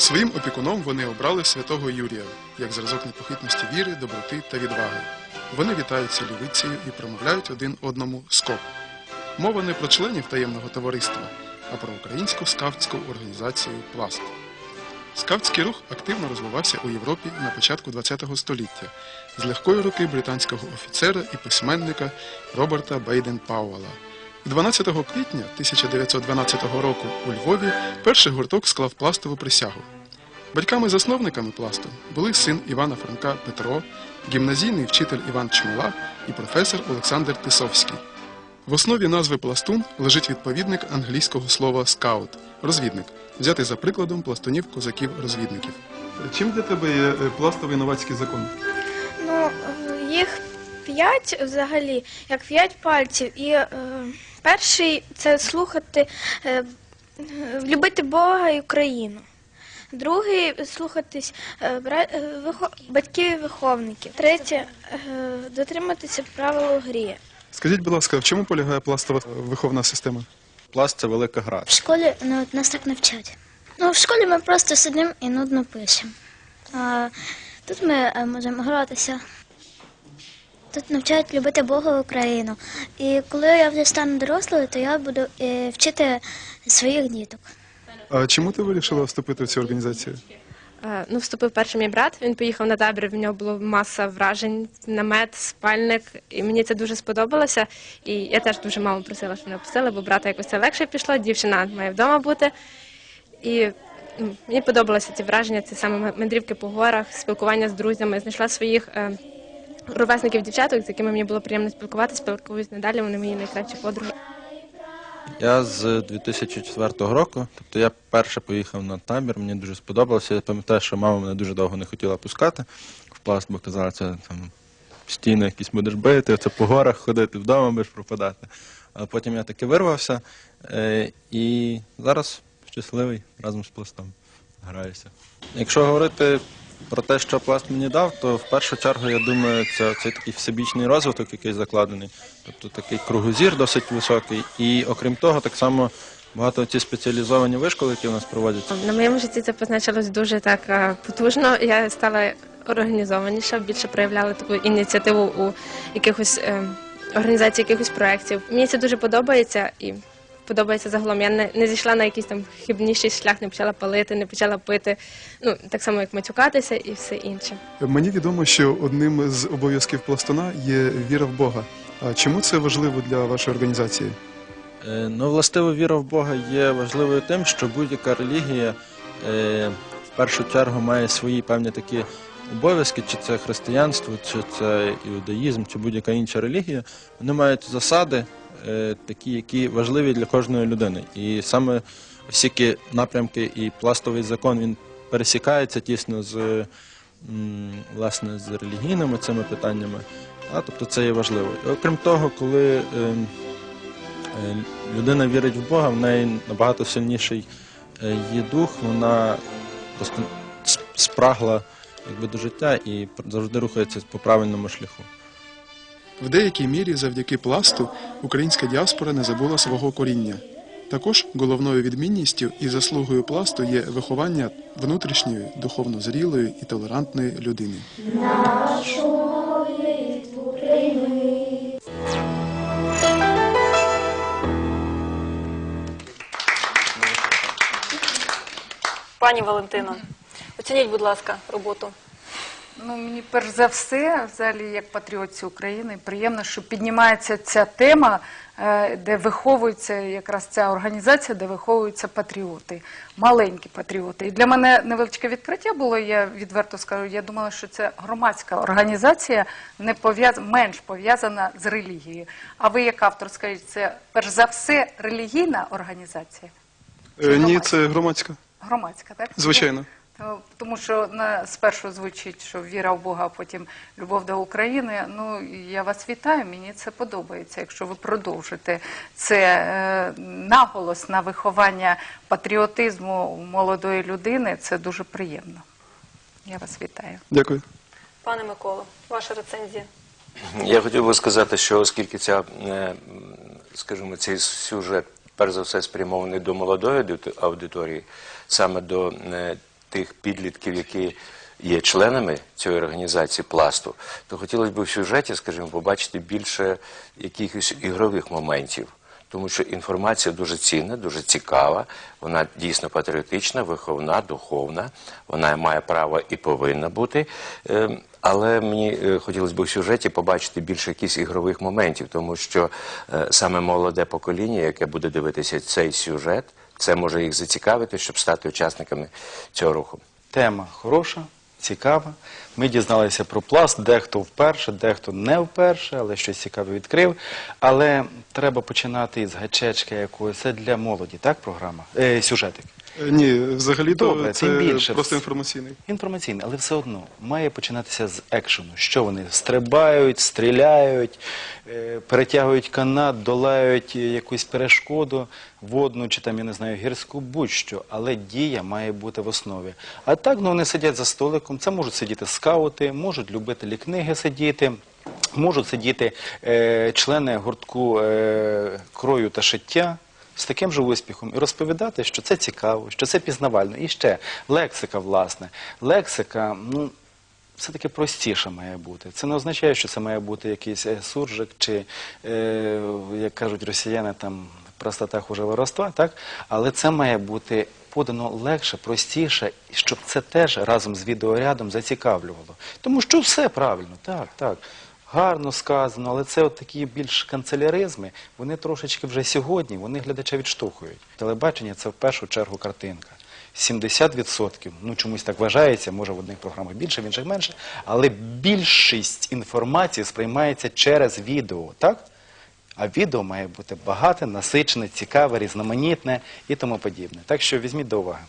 Своїм опікуном вони обрали святого Юрія як зразок непохитності віри, доброти та відваги. Вони вітаються лівицею і промовляють один одному скоп. Мова не про членів таємного товариства, а про українську скаутську організацію Пласт. Скаутський рух активно розвивався у Європі на початку ХХ століття з легкої руки британського офіцера і письменника Роберта Бейден Пауела. 12 квітня 1912 року у Львові перший гурток склав пластову присягу. Батьками-засновниками пласту були син Івана Франка Петро, гімназійний вчитель Іван Чмола і професор Олександр Тисовський. В основі назви пластун лежить відповідник англійського слова скаут розвідник, взятий за прикладом пластунів козаків-розвідників. Чим для тебе є пластовий новацький закон? Ну, е, їх п'ять взагалі, як п'ять пальців. І е, перший це слухати, е, любити Бога і Україну. Другий слухатись е, бра- е, вихо- батьків і виховників. Третє е, дотриматися правил у грі. Скажіть, будь ласка, в чому полягає пластова виховна система? Пласт це велика гра. В школі ну, нас так навчать. Ну, в школі ми просто сидимо і нудно пишемо. А тут ми е, можемо гратися. Тут навчають любити Бога Україну. І коли я вже стану дорослою, то я буду е, вчити своїх діток. А чому ти вирішила вступити в цю організацію? Е, Ну, вступив перший мій брат. Він поїхав на табір. В нього було маса вражень, намет, спальник, і мені це дуже сподобалося. І я теж дуже мало просила, щоб мене пустили, бо брата якось це легше пішло. Дівчина має вдома бути. І мені подобалися ці враження, це саме мандрівки по горах, спілкування з друзями. Знайшла своїх е, ровесників дівчаток, з якими мені було приємно спілкуватися, спілкуюсь надалі. Вони мої найкращі подруги. Я з 2004 року, тобто я перше поїхав на табір, мені дуже сподобалося. Я пам'ятаю, що мама мене дуже довго не хотіла пускати в пласт, бо казала, це там постійно якісь будеш бити, це по горах ходити, вдома будеш пропадати. Але потім я таки вирвався е, і зараз щасливий разом з пластом граюся. Якщо говорити про те, що пласт мені дав, то в першу чергу я думаю, це цей такий всебічний розвиток, який закладений, тобто такий кругозір досить високий. І окрім того, так само багато ці спеціалізовані вишколи, які у нас проводяться. На моєму житті це позначилось дуже так потужно. Я стала організованіша, більше проявляла таку ініціативу у якихось е, організації, якихось проєктів. Мені це дуже подобається і подобається загалом. Я не, не зійшла на якийсь там хибніший шлях, не почала палити, не почала пити. Ну так само, як матюкатися і все інше. Мені відомо, що одним з обов'язків пластуна є віра в Бога. А чому це важливо для вашої організації? Е, Ну, властиво віра в Бога є важливою тим, що будь-яка релігія е, в першу чергу має свої певні такі обов'язки, чи це християнство, чи це іудаїзм, чи будь-яка інша релігія. Вони мають засади, такі, які важливі для кожної людини. І саме всякі напрямки і пластовий закон він пересікається тісно з, власне, з релігійними цими питаннями. А, тобто це є важливо. І окрім того, коли ем, Е, людина вірить в Бога, в неї набагато сильніший е, її дух, вона спрагла якби, до життя і завжди рухається по правильному шляху. В деякій мірі завдяки пласту українська діаспора не забула свого коріння. Також головною відмінністю і заслугою пласту є виховання внутрішньої, духовно зрілої і толерантної людини. Пані Валентино, оцініть, будь ласка, роботу. Ну, мені перш за все, взагалі, як патріотці України, приємно, що піднімається ця тема, е, де виховується якраз ця організація, де виховуються патріоти, маленькі патріоти. І для мене невеличке відкриття було, я відверто скажу, я думала, що це громадська організація, не пов'яз... менш пов'язана з релігією. А ви, як автор, скажіть, це перш за все релігійна організація? Е, ні, це громадська. Громадська, так? Звичайно. То- Тому що на спершу звучить, що віра в Бога, а потім любов до України. Ну я вас вітаю. Мені це подобається. Якщо ви продовжите це е, наголос на виховання патріотизму молодої людини, це дуже приємно. Я вас вітаю. Дякую. Пане Миколо, ваша рецензія. Я хотів би сказати, що оскільки ця, е, скажімо, цей сюжет перш за все спрямований до молодої аудиторії, саме до е, тих підлітків, які є членами цієї організації пласту, то хотілося б в сюжеті, скажімо, побачити більше якихось ігрових моментів. Тому що інформація дуже цінна, дуже цікава, вона дійсно патріотична, виховна, духовна, вона має право і повинна бути. Ем, Але мені е, хотілося б в сюжеті побачити більше якихось ігрових моментів, тому що е, саме молоде покоління, яке буде дивитися цей сюжет, це може їх зацікавити, щоб стати учасниками цього руху. Тема хороша, цікава. Ми дізналися про пласт, дехто вперше, дехто не вперше, але щось цікаве відкрив. Але треба починати із гачечки якоїсь. Це для молоді, так, програма? Е, сюжетик. Е, Ні, взагалі-то Добре, це тим більше. просто інформаційний. Інформаційний, але все одно має починатися з екшену. Що вони стрибають, стріляють, е, перетягують канат, долають е, якусь перешкоду, водну чи там, я не знаю, гірську, будь-що. Але дія має бути в основі. А так ну, вони сидять за столиком, це можуть сидіти скаути, можуть любителі книги сидіти. Можуть сидіти е, члени гуртку е, крою та шиття, з таким же успіхом і розповідати, що це цікаво, що це пізнавально. І ще лексика, власне. Лексика, ну. Все-таки простіша має бути. Це не означає, що це має бути якийсь е, суржик чи, е, як кажуть росіяни, там простота хуже воровства, так? Але це має бути подано легше, простіше, щоб це теж разом з відеорядом зацікавлювало. Тому що все правильно, так, так. Гарно сказано, але це от такі більш канцеляризми, вони трошечки вже сьогодні, вони глядача відштовхують. Телебачення це в першу чергу картинка. 70%, ну чомусь так вважається, може в одних програмах більше, в інших менше, але більшість інформації сприймається через відео, так? А відео має бути багате, насичене, цікаве, різноманітне і тому подібне. Так що візьміть до уваги.